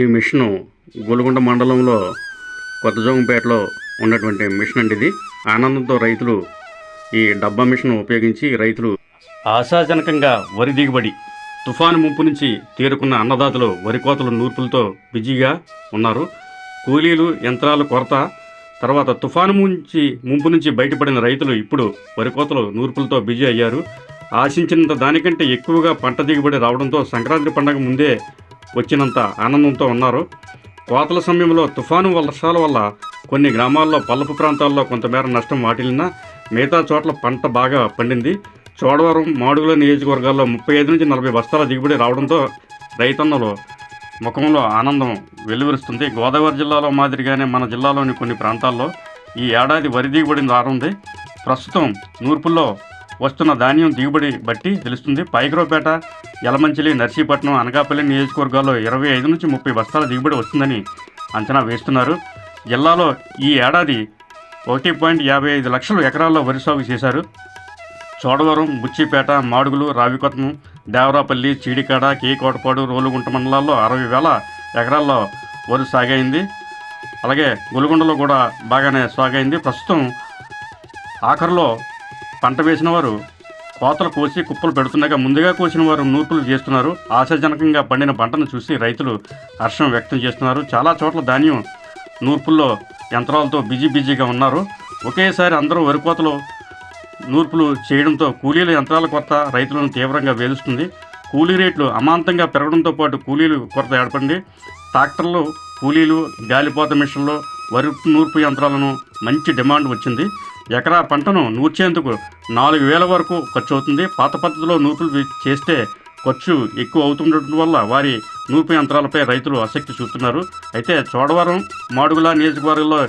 ఈ మిషను గోలుగుంట మండలంలో కొత్తజోగంపేటలో ఉన్నటువంటి మిషన్ అండి ఇది. ఆనందంతో రైతులు ఈ డబ్బా మిషన్ ఉపయోగించి రైతులు ఆశాజనకంగా వరి దిగుబడి తుఫాను ముంపు నుంచి తేరుకున్న అన్నదాతలు వరి కోతలు నూర్పులతో బిజీగా ఉన్నారు. కూలీలు యంత్రాల కొరత తర్వాత తుఫాను ముంచి ముంపు నుంచి బయటపడిన రైతులు ఇప్పుడు వరి కోతలు నూర్పులతో బిజీ అయ్యారు. ఆశించినంత దానికంటే ఎక్కువగా పంట దిగుబడి రావడంతో సంక్రాంతి పండగ ముందే వచ్చినంత ఆనందంతో ఉన్నారు. కోతల సమయంలో తుఫాను వర్షాల వల్ల కొన్ని గ్రామాల్లో పల్లపు ప్రాంతాల్లో కొంతమేర నష్టం వాటిల్లినా మిగతా చోట్ల పంట బాగా పండింది. చోడవరం మాడుగుల నియోజకవర్గాల్లో ముప్పై ఐదు నుంచి నలభై బస్తాల దిగుబడి రావడంతో రైతన్నలు ముఖంలో ఆనందం వెలువరుస్తుంది. గోదావరి జిల్లాలో మాదిరిగానే మన జిల్లాలోని కొన్ని ప్రాంతాల్లో ఈ ఏడాది వరి దిగుబడి రానుంది. ప్రస్తుతం నూర్పుల్లో వస్తున్న ధాన్యం దిగుబడి బట్టి తెలుస్తుంది. పైగ్రోపేట యలమంచిలి నర్సీపట్నం అనకాపల్లి నియోజకవర్గాల్లో ఇరవై ఐదు నుంచి ముప్పై బస్తాల దిగుబడి వస్తుందని అంచనా వేస్తున్నారు. జిల్లాలో ఈ ఏడాది ఒకటి పాయింట్ యాభై ఐదు లక్షల ఎకరాల్లో వరి సాగు చేశారు. చోడవరం బుచ్చిపేట మాడుగులు రావికొత్తం దేవరాపల్లి చీడికాడ కేకోటపాడు రోలుగుంట మండలాల్లో అరవై వేల ఎకరాల్లో వరి సాగైంది. అలాగే గొలుగొండలో కూడా బాగానే సాగైంది. ప్రస్తుతం ఆఖరిలో పంట వేసిన వారు కోతలు కోసి కుప్పలు పెడుతుండగా ముందుగా కోసిన వారు నూర్పులు చేస్తున్నారు. ఆశాజనకంగా పండిన పంటను చూసి రైతులు హర్షం వ్యక్తం చేస్తున్నారు. చాలా చోట్ల ధాన్యం నూర్పుల్లో యంత్రాలతో బిజీ బిజీగా ఉన్నారు. ఒకేసారి అందరూ వరి కోతలు నూర్పులు చేయడంతో కూలీల యంత్రాల కొరత రైతులను తీవ్రంగా వేధిస్తుంది. కూలీ రేట్లు అమాంతంగా పెరగడంతో పాటు కూలీలు కొరత ఏర్పడింది. ట్రాక్టర్లు కూలీలు గాలిపోత మిషన్లు వరి నూర్పు యంత్రాలను మంచి డిమాండ్ వచ్చింది. ఎకరా పంటను నూర్చేందుకు నాలుగు వేల వరకు ఖర్చు అవుతుంది పాత పద్ధతిలో నూర్పులు చేస్తే ఖర్చు ఎక్కువ అవుతుండటం వల్ల వారి నూర్పు యంత్రాలపై రైతులు ఆసక్తి చూపుతున్నారు. అయితే చోడవరం మాడుగుల నియోజకవర్గంలో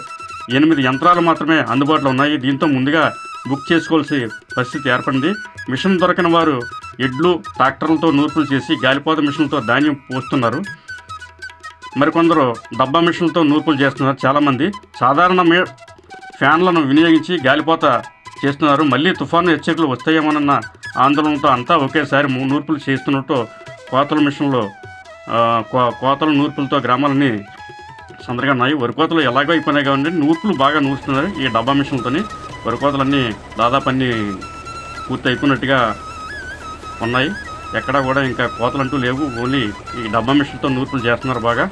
ఎనిమిది యంత్రాలు మాత్రమే అందుబాటులో ఉన్నాయి. దీంతో ముందుగా బుక్ చేసుకోవాల్సి పరిస్థితి ఏర్పడింది. మిషన్ దొరకని వారు ఎడ్లు ట్రాక్టర్లతో నూర్పులు చేసి గాలిపోత మిషన్లతో ధాన్యం పోస్తున్నారు. మరికొందరు డబ్బా మిషన్లతో నూర్పులు చేస్తున్నారు. చాలామంది. సాధారణ మే ఫ్యాన్లను వినియోగించి గాలిపోత చేస్తున్నారు. మళ్ళీ తుఫాను హెచ్చరికలు వస్తాయేమోనన్న ఆందోళనతో అంతా ఒకేసారి మూ- నూర్పులు చేస్తున్నట్టు కోతల మిషన్లో కో- కోతల నూర్పులతో గ్రామాలని సందడిగా ఉన్నాయి. వరి కోతలు ఎలాగో అయిపోయినాయి కాబట్టి నూర్పులు బాగా నూరుస్తున్నారు ఈ డబ్బా మిషన్లతోని వరి కోతలన్నీ దాదాపు అన్నీ పూర్తి అయిపోయినట్టుగా ఉన్నాయి. ఎక్కడా కూడా ఇంకా కోతలు అంటూ లేవు. ఓన్లీ ఈ డబ్బా మిషన్తో నూర్పులు చేస్తున్నారు బాగా.